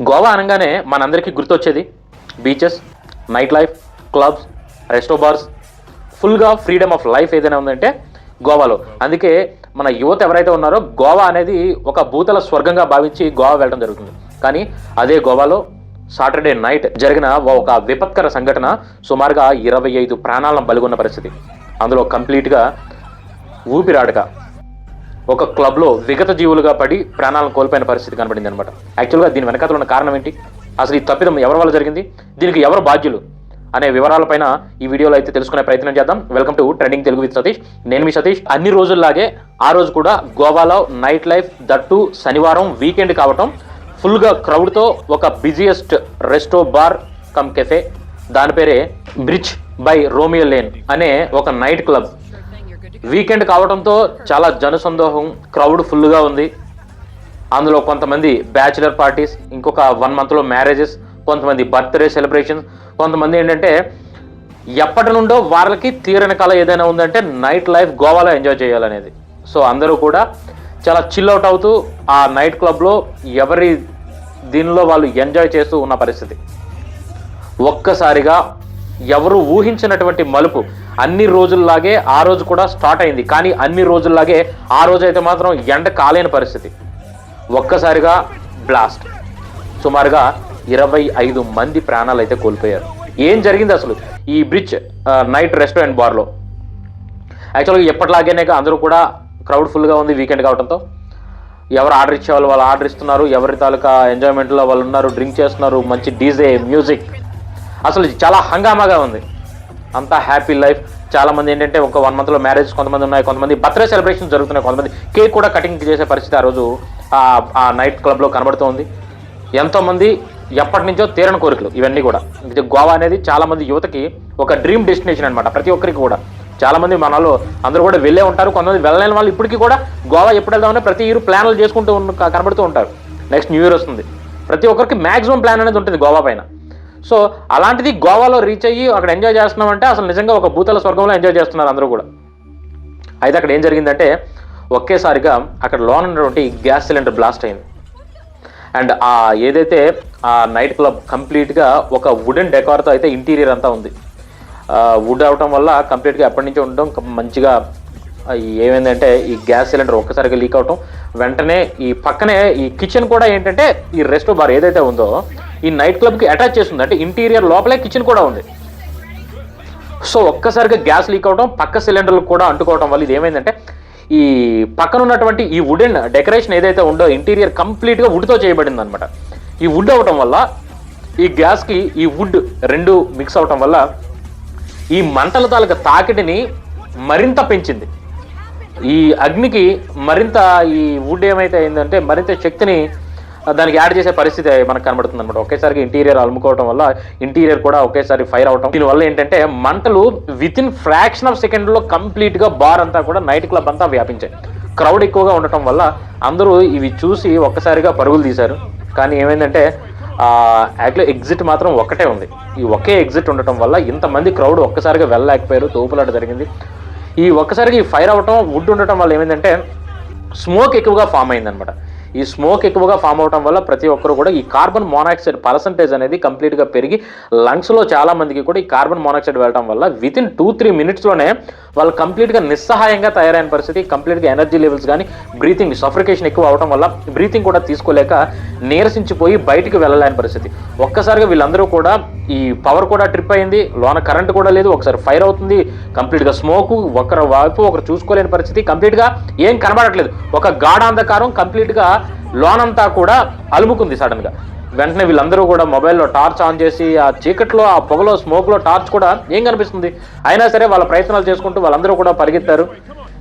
గోవా అనగానే మనందరికీ గుర్తొచ్చేది. Beaches night life clubs resto bars. ఫుల్గా ఫ్రీడమ్ ఆఫ్ లైఫ్ ఏదైనా ఉందంటే గోవాలో. అందుకే మన యువత ఎవరైతే ఉన్నారో గోవా అనేది ఒక భూతల స్వర్గంగా భావించి గోవా వెళ్ళడం జరుగుతుంది. కానీ అదే గోవాలో సాటర్డే నైట్ జరిగిన ఒక విపత్కర సంఘటన సుమారుగా ఇరవై ఐదు ప్రాణాలను బలిగొన్న పరిస్థితి. అందులో కంప్లీట్గా ఊపిరాడక ఒక క్లబ్లో విగత జీవులుగా పడి ప్రాణాలను కోల్పోయిన పరిస్థితి కనబడింది అనమాట యాక్చువల్గా దీని వెనకాల ఉన్న కారణం ఏంటి? అసలు ఈ తప్పిదం ఎవరి వల్ల జరిగింది? దీనికి ఎవరు బాధ్యులు? అనే వివరాలపైన ఈ వీడియోలో అయితే తెలుసుకునే ప్రయత్నం చేద్దాం. Welcome to trending Telugu with Satish. నేను మీ సతీష్. అన్ని రోజుల్లాగే ఆ రోజు కూడా గోవాలో నైట్ లైఫ్ దట్టు శనివారం వీకెండ్ కావటం ఫుల్గా క్రౌడ్తో ఒక busiest resto bar cum cafe దాని పేరే బ్రిడ్జ్ బై రోమియో లేన్ అనే ఒక నైట్ క్లబ్. వీకెండ్ కావడంతో చాలా జనసందోహం క్రౌడ్ ఫుల్గా ఉంది. అందులో కొంతమంది బ్యాచిలర్ పార్టీస్ ఇంకొక వన్ మంత్లో మ్యారేజెస్ కొంతమంది బర్త్డే సెలబ్రేషన్స్ కొంతమంది ఏంటంటే ఎప్పటి నుండో వాళ్ళకి తీరని కళ ఏదైనా ఉందంటే నైట్ లైఫ్ గోవాలో ఎంజాయ్ చేయాలనేది. సో అందరూ కూడా చాలా చిల్ అవుట్ అవుతూ ఆ నైట్ క్లబ్లో ఎవరి దీనిలో వాళ్ళు ఎంజాయ్ చేస్తూ ఉన్న పరిస్థితి. ఒక్కసారిగా ఎవరు ఊహించినటువంటి మలుపు అన్ని రోజుల్లాగే ఆ రోజు కూడా స్టార్ట్ అయింది. కానీ అన్ని రోజుల్లాగే ఆ రోజు అయితే మాత్రం ఎండ కాలేని పరిస్థితి. ఒక్కసారిగా బ్లాస్ట్. సుమారుగా ఇరవై ఐదు మంది ప్రాణాలు అయితే కోల్పోయారు. ఏం జరిగింది అసలు? ఈ బ్రిడ్జ్ నైట్ రెస్టారెంట్ బార్లో. యాక్చువల్గా ఎప్పటిలాగేనే అందరూ కూడా క్రౌడ్ ఫుల్గా ఉంది వీకెండ్ కావడంతో ఎవరు ఆర్డర్ ఇచ్చేవాళ్ళు వాళ్ళు ఆర్డర్ ఇస్తున్నారు. ఎవరి తాలూకా ఎంజాయ్మెంట్లో వాళ్ళు ఉన్నారు డ్రింక్ చేస్తున్నారు. మంచి డీజే మ్యూజిక్. అసలు చాలా హంగామాగా ఉంది. అంతా హ్యాపీ లైఫ్. చాలా మంది ఏంటంటే ఒక వన్ మంత్లో మ్యారేజ్ కొంతమంది ఉన్నాయి కొంతమంది బర్త్డే సెలబ్రేషన్ జరుగుతున్నాయి కొంతమంది కేక్ కూడా కటింగ్ చేసే పరిస్థితి ఆ రోజు ఆ- నైట్ క్లబ్లో కనబడుతోంది. ఎంతోమంది ఎప్పటి నుంచో తీరని కోరికలు ఇవన్నీ కూడా. గోవా అనేది చాలామంది యువతకి ఒక డ్రీమ్ డెస్టినేషన్ అనమాట ప్రతి ఒక్కరికి కూడా. చాలామంది మనలో అందరూ కూడా వెళ్ళే ఉంటారు కొంతమంది వెళ్ళలేని వాళ్ళు ఇప్పటికీ కూడా గోవా ఎప్పుడు వెళ్దామని ప్రతి ఇయర్ ప్లాన్లు చేసుకుంటూ కనబడుతూ ఉంటారు. నెక్స్ట్ న్యూ ఇయర్ వస్తుంది. ప్రతి ఒక్కరికి మ్యాక్సిమం ప్లాన్ అనేది ఉంటుంది గోవా పైన. సో అలాంటిది గోవాలో రీచ్ అయ్యి అక్కడ ఎంజాయ్ చేస్తున్నామంటే అసలు నిజంగా ఒక భూతల స్వర్గంలో ఎంజాయ్ చేస్తున్నారు అందరూ కూడా. అయితే అక్కడ ఏం జరిగిందంటే ఒకేసారిగా అక్కడ లోన్ ఉన్నటువంటి గ్యాస్ సిలిండర్ బ్లాస్ట్ అయింది. అండ్ ఆ ఏదైతే ఆ నైట్ క్లబ్ కంప్లీట్గా ఒక వుడెన్ డెకార్తో అయితే ఇంటీరియర్ అంతా ఉంది. వుడ్ అవటం వల్ల కంప్లీట్గా ఎప్పటి నుంచో ఉండడం మంచిగా ఏమైందంటే ఈ గ్యాస్ సిలిండర్ ఒక్కసారిగా లీక్ అవటం. వెంటనే ఈ పక్కనే ఈ కిచెన్ కూడా ఏంటంటే ఈ రెస్ట్ బార్ ఏదైతే ఉందో ఈ నైట్ క్లబ్కి అటాచ్ చేస్తుంది. అంటే ఇంటీరియర్ లోపలే కిచెన్ కూడా ఉంది. సో ఒక్కసారిగా గ్యాస్ లీక్ అవడం పక్క సిలిండర్లు కూడా అంటుకోవడం వల్ల ఇది ఏమైందంటే ఈ పక్కన ఉన్నటువంటి ఈ వుడెన్ డెకరేషన్ ఏదైతే ఉందో ఇంటీరియర్ కంప్లీట్గా వుడ్తో చేయబడింది అనమాట ఈ వుడ్ అవటం వల్ల ఈ గ్యాస్కి ఈ వుడ్ రెండు మిక్స్ అవటం వల్ల ఈ మంటల తాలూకా తాకిడిని మరింత పెంచింది. ఈ అగ్నికి మరింత ఈ వుడ్ ఏమైతే అయిందంటే మరింత శక్తిని దానికి యాడ్ చేసే పరిస్థితి మనకు కనబడుతుంది అనమాట ఒకేసారికి ఇంటీరియర్ అలుముకోవడం వల్ల ఇంటీరియర్ కూడా ఒకేసారి ఫైర్ అవటం. దీనివల్ల ఏంటంటే మంటలు విత్ ఇన్ ఫ్రాక్షన్ ఆఫ్ సెకండ్లో కంప్లీట్గా బార్ అంతా కూడా నైట్ క్లబ్ అంతా వ్యాపించాయి. క్రౌడ్ ఎక్కువగా ఉండటం వల్ల అందరూ ఇవి చూసి ఒక్కసారిగా పరుగులు తీశారు. కానీ ఏమైందంటే యాక్చువల్లీ ఎగ్జిట్ మాత్రం ఒక్కటే ఉంది. ఈ ఒకే ఎగ్జిట్ ఉండటం వల్ల ఇంతమంది క్రౌడ్ ఒక్కసారిగా వెళ్ళలేకపోయారు. తోపులాట జరిగింది. ఈ ఒక్కసారికి ఈ ఫైర్ అవ్వటం వుడ్ ఉండటం వల్ల ఏమైందంటే స్మోక్ ఎక్కువగా ఫామ్ అయిందనమాట ఈ స్మోక్ ఎక్కువగా ఫామ్ అవటం వల్ల ప్రతి ఒక్కరు కూడా ఈ కార్బన్ మోనాక్సైడ్ పర్సంటేజ్ అనేది కంప్లీట్గా పెరిగి లంగ్స్లో చాలా మందికి కూడా ఈ కార్బన్ మోనాక్సైడ్ వెళ్ళడం వల్ల విత్ ఇన్ టూ త్రీ మినిట్స్లోనే వాళ్ళు కంప్లీట్గా నిస్సహాయంగా తయారైన పరిస్థితి కంప్లీట్గా ఎనర్జీ లెవెల్స్ కానీ బ్రీతింగ్ సఫరికేషన్ ఎక్కువ అవడం వల్ల బ్రీతింగ్ కూడా తీసుకోలేక నీరసించిపోయి బయటికి వెళ్ళలేని పరిస్థితి. ఒక్కసారిగా వీళ్ళందరూ కూడా ఈ పవర్ కూడా ట్రిప్ అయింది లోన కరెంట్ కూడా లేదు ఒకసారి ఫైర్ అవుతుంది కంప్లీట్గా స్మోక్ ఒకరు వైపు ఒకరు చూసుకోలేని పరిస్థితి కంప్లీట్గా ఏం కనబడట్లేదు. ఒక గాఢాంధకారం కంప్లీట్గా లోనంతా కూడా అలుముకుంది సడన్గా వెంటనే వీళ్ళందరూ కూడా మొబైల్లో టార్చ్ ఆన్ చేసి ఆ చీకట్లో ఆ పొగలో స్మోక్లో టార్చ్ కూడా ఏం కనిపిస్తుంది? అయినా సరే వాళ్ళ ప్రయత్నాలు చేసుకుంటూ వాళ్ళందరూ కూడా పరిగెత్తారు.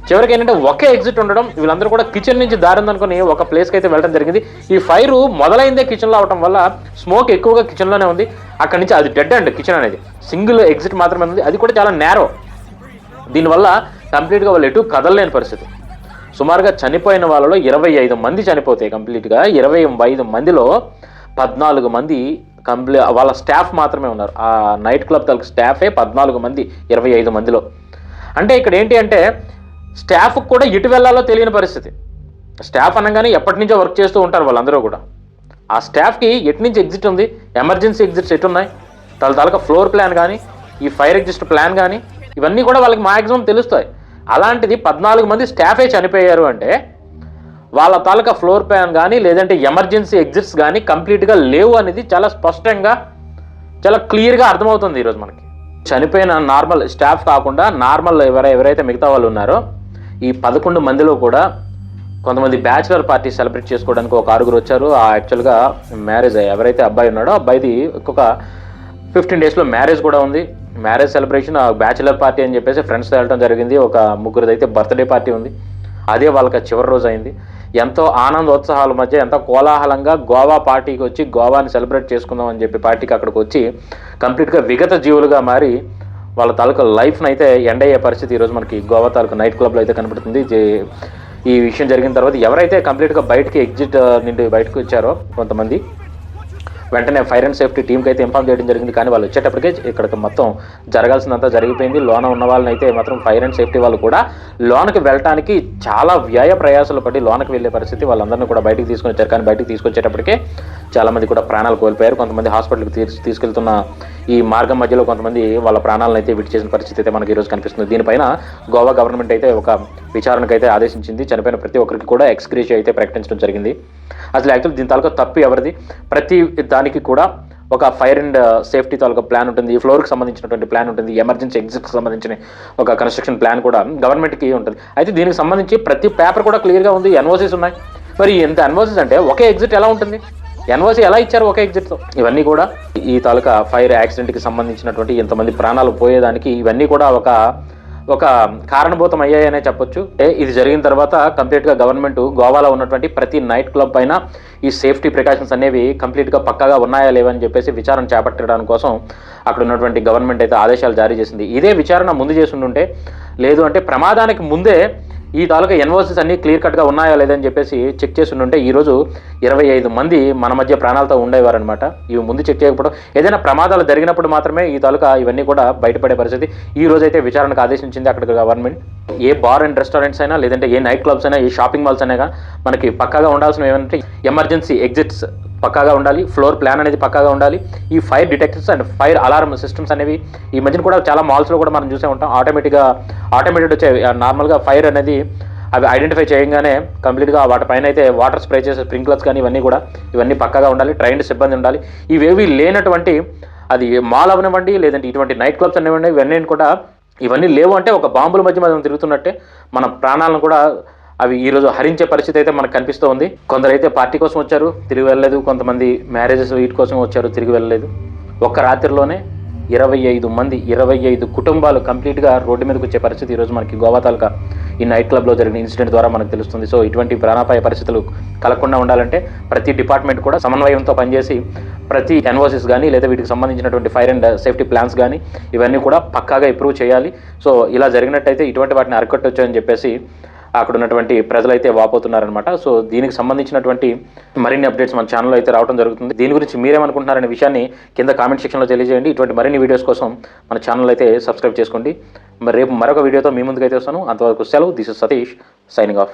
చివరికి ఏంటంటే ఒకే ఎగ్జిట్ ఉండడం వీళ్ళందరూ కూడా కిచెన్ నుంచి దారింది అనుకుని ఒక ప్లేస్కి అయితే వెళ్ళడం జరిగింది. ఈ ఫైర్ మొదలైందే కిచెన్లో అవడం వల్ల స్మోక్ ఎక్కువగా కిచెన్లోనే ఉంది. అక్కడి నుంచి అది డెడ్ అండ్ కిచెన్ అనేది. సింగిల్ ఎగ్జిట్ మాత్రమే ఉంది. అది కూడా చాలా నేరో దీనివల్ల కంప్లీట్గా వాళ్ళు ఎటు కదలలేని పరిస్థితి. సుమారుగా చనిపోయిన వాళ్ళలో ఇరవై ఐదు మంది చనిపోతాయి కంప్లీట్గా. ఇరవై ఐదు మందిలో పద్నాలుగు మంది కంప్లీ వాళ్ళ స్టాఫ్ మాత్రమే ఉన్నారు. ఆ నైట్ క్లబ్ తలకు స్టాఫే పద్నాలుగు మంది ఇరవై ఐదు మందిలో. అంటే ఇక్కడ ఏంటి అంటే స్టాఫ్ కూడా ఎటు వెళ్ళాలో తెలియని పరిస్థితి. స్టాఫ్ అనగానే ఎప్పటి నుంచో వర్క్ చేస్తూ ఉంటారు వాళ్ళందరూ కూడా. ఆ స్టాఫ్కి ఎటు నుంచి ఎగ్జిట్ ఉంది? ఎమర్జెన్సీ ఎగ్జిట్స్ ఎటు ఉన్నాయి తల తాలూకా ఫ్లోర్ ప్లాన్ కానీ ఈ ఫైర్ ఎగ్జిస్ట్ ప్లాన్ కానీ ఇవన్నీ కూడా వాళ్ళకి మ్యాక్సిమం తెలుస్తాయి. అలాంటిది పద్నాలుగు మంది స్టాఫే చనిపోయారు అంటే వాళ్ళ తాలూకా ఫ్లోర్ ప్లాన్ కానీ లేదంటే ఎమర్జెన్సీ ఎగ్జిట్స్ కానీ కంప్లీట్గా లేవు అనేది చాలా స్పష్టంగా చాలా క్లియర్గా అర్థమవుతుంది ఈరోజు మనకి. చనిపోయిన నార్మల్ స్టాఫ్ కాకుండా నార్మల్ ఎవరై ఎవరైతే మిగతా వాళ్ళు ఉన్నారో ఈ పదకొండు మందిలో కూడా కొంతమంది బ్యాచులర్ పార్టీ సెలబ్రేట్ చేసుకోవడానికి ఒక ఆరుగురు వచ్చారు. ఆ యాక్చువల్గా మ్యారేజ్ ఎవరైతే అబ్బాయి ఉన్నాడో అబ్బాయిది ఇంకొక ఫిఫ్టీన్ డేస్లో మ్యారేజ్ కూడా ఉంది. మ్యారేజ్ సెలబ్రేషన్ బ్యాచులర్ పార్టీ అని చెప్పేసి ఫ్రెండ్స్తో వెళ్ళడం జరిగింది. ఒక ముగ్గురిది అయితే బర్త్డే పార్టీ ఉంది. అదే వాళ్ళకి చివరి రోజు అయింది. ఎంతో ఆనందోత్సాహాల మధ్య ఎంతో కోలాహలంగా గోవా పార్టీకి వచ్చి గోవాని సెలబ్రేట్ చేసుకుందాం అని చెప్పి పార్టీకి అక్కడికి వచ్చి కంప్లీట్గా విగత జీవులుగా మారి వాళ్ళ తాలూకా లైఫ్ని అయితే ఎండ్ అయ్యే పరిస్థితి ఈరోజు మనకి గోవా తాలూకా నైట్ క్లబ్లో అయితే కనబడుతుంది. ఈ విషయం జరిగిన తర్వాత ఎవరైతే కంప్లీట్గా బయటకి ఎగ్జిట్ నుండి బయటకు వచ్చారో కొంతమంది వెంటనే ఫైర్ అండ్ సేఫ్టీ టీంకి అయితే ఇన్ఫామ్ చేయడం జరిగింది. కానీ వాళ్ళు వచ్చేటప్పటికే ఇక్కడికి మొత్తం జరగాల్సిందంతా జరిగిపోయింది. లోన ఉన్న వాళ్ళని అయితే మాత్రం ఫైర్ అండ్ సేఫ్టీ వాళ్ళు కూడా లోనకి వెళ్ళటానికి చాలా వ్యయ ప్రయాసాలు పడి లోనకి వెళ్ళే పరిస్థితి వాళ్ళందరినీ కూడా బయటికి తీసుకొని వచ్చారు. కానీ బయటికి తీసుకొచ్చేటప్పటికే చాలా మంది కూడా ప్రాణాలు కోల్పోయారు. కొంతమంది హాస్పిటల్కి తీసుకెళ్తున్న ఈ మార్గం మధ్యలో కొంతమంది వాళ్ళ ప్రాణాలను అయితే విడి చేసిన పరిస్థితి అయితే మనకి ఈరోజు కనిపిస్తుంది. దీనిపైన గోవా గవర్నమెంట్ అయితే ఒక విచారణకు అయితే ఆదేశించింది. చనిపోయిన ప్రతి ఒక్కరికి కూడా ఎక్స్క్రీష్ అయితే ప్రకటించడం జరిగింది. అసలు యాక్చువల్ దీని తాలూకా తప్పు ఎవరిది? ప్రతి దానికి కూడా ఒక ఫైర్ అండ్ సేఫ్టీ తాలూకా ప్లాన్ ఉంటుంది. ఈ ఫ్లోర్కి సంబంధించినటువంటి ప్లాన్ ఉంటుంది. ఎమర్జెన్సీ ఎగ్జిట్కి సంబంధించిన ఒక కన్స్ట్రక్షన్ ప్లాన్ కూడా గవర్నమెంట్కి ఉంటుంది. అయితే దీనికి సంబంధించి ప్రతి పేపర్ కూడా క్లియర్గా ఉంది. ఎన్ఓసీస్ ఉన్నాయి. మరి ఎంత ఎన్ఓసీస్ అంటే ఒకే ఎగ్జిట్ ఎలా ఉంటుంది? ఎన్ఓసి ఎలా ఇచ్చారు ఒకే ఎగ్జిట్తో ఇవన్నీ కూడా ఈ తాలూకా ఫైర్ యాక్సిడెంట్కి సంబంధించినటువంటి ఇంతమంది ప్రాణాలు పోయేదానికి ఇవన్నీ కూడా ఒక ఒక కారణభూతం అయ్యాయనే చెప్పొచ్చు. అంటే ఇది జరిగిన తర్వాత కంప్లీట్గా గవర్నమెంట్ గోవాలో ఉన్నటువంటి ప్రతి నైట్ క్లబ్ పైన ఈ సేఫ్టీ ప్రికాషన్స్ అనేవి కంప్లీట్గా పక్కాగా ఉన్నాయా లేవని చెప్పేసి విచారణ చేపట్టడానికి కోసం అక్కడ ఉన్నటువంటి గవర్నమెంట్ అయితే ఆదేశాలు జారీ చేసింది. ఇదే విచారణ ముందు చేసి ఉంటే లేదు అంటే ప్రమాదానికి ముందే ఈ తాలూకా ఎన్ఓసీస్ అన్ని క్లియర్ కట్గా ఉన్నాయా లేదని చెప్పేసి చెక్ చేసి ఉంటే ఈరోజు ఇరవై ఐదు మంది మన మధ్య ప్రాణాలతో ఉండేవారనమాట ఇవి ముందు చెక్ చేయకపోవడం ఏదైనా ప్రమాదాలు జరిగినప్పుడు మాత్రమే ఈ తాలూకా ఇవన్నీ కూడా బయటపడే పరిస్థితి. ఈ రోజు అయితే విచారణకు ఆదేశించింది అక్కడ గవర్నమెంట్. ఏ బార్ అండ్ రెస్టారెంట్స్ అయినా లేదంటే ఏ నైట్ క్లబ్స్ అయినా ఏ షాపింగ్ మాల్స్ అయినా మనకి పక్కాగా ఉండాల్సిన ఏమంటే ఎమర్జెన్సీ ఎగ్జిట్స్ పక్కాగా ఉండాలి ఫ్లోర్ ప్లాన్ అనేది పక్కాగా ఉండాలి. ఈ fire detectors and fire alarm systems అనేవి ఈ మధ్యన కూడా చాలా మాల్స్లో కూడా మనం చూసే ఉంటాం. ఆటోమేటిక్గా ఆటోమేటెడ్ వచ్చే నార్మల్గా ఫైర్ అనేది అవి ఐడెంటిఫై చేయగానే కంప్లీట్గా వాటిపైన అయితే వాటర్ స్ప్రే చేసే స్ప్రింక్లర్స్ కానీ ఇవన్నీ కూడా ఇవన్నీ పక్కాగా ఉండాలి. ట్రైన్డ్ సిబ్బంది ఉండాలి. ఇవేవి లేనటువంటి అది మాల్ అవనివ్వండి లేదంటే ఇటువంటి నైట్ క్లబ్స్ అనివ్వండి ఇవన్నీ కూడా ఇవన్నీ లేవు అంటే ఒక బాంబుల మధ్య మనం తిరుగుతున్నట్టే. మన ప్రాణాలను కూడా అవి ఈ రోజు హరించే పరిస్థితి అయితే మనకు కనిపిస్తూ ఉంది కొందరైతే పార్టీ కోసం వచ్చారు తిరిగి వెళ్ళలేదు. కొంతమంది మ్యారేజెస్ వీటి కోసం వచ్చారు తిరిగి వెళ్ళలేదు. ఒక్క రాత్రిలోనే ఇరవై ఐదు మంది ఇరవై ఐదు కుటుంబాలు కంప్లీట్గా రోడ్డు మీదకి వచ్చే పరిస్థితి ఈరోజు మనకి గోవా తాలూకా ఈ నైట్ క్లబ్లో జరిగిన ఇన్సిడెంట్ ద్వారా మనకు తెలుస్తుంది. సో ఇటువంటి ప్రాణాపాయ పరిస్థితులు కలగకుండా ఉండాలంటే ప్రతి డిపార్ట్మెంట్ కూడా సమన్వయంతో పనిచేసి ప్రతి ఎన్ఓసిస్ కానీ లేదా వీటికి సంబంధించినటువంటి ఫైర్ అండ్ సేఫ్టీ ప్లాన్స్ కానీ ఇవన్నీ కూడా పక్కాగా ఇంప్రూవ్ చేయాలి. సో ఇలా జరిగినట్టయితే ఇటువంటి వాటిని అరికట్టొచ్చు అని చెప్పేసి అక్కడ ఉన్నటువంటి ప్రజలైతే వాపోతున్నారనమాట సో దీనికి సంబంధించినటువంటి మరిన్ని అప్డేట్స్ మన ఛానల్లో అయితే రావడం జరుగుతుంది. దీని గురించి మీరేమనుకుంటున్నారనే విషయాన్ని కింద కామెంట్ సెక్షన్లో తెలియజేయండి. ఇటువంటి మరిన్ని వీడియోస్ కోసం మన ఛానల్ అయితే సబ్స్క్రైబ్ చేసుకోండి. మరి రేపు మరొక వీడియోతో మీ ముందుకైతే వస్తాను. అంతవరకు సెలవు. This is Satish signing off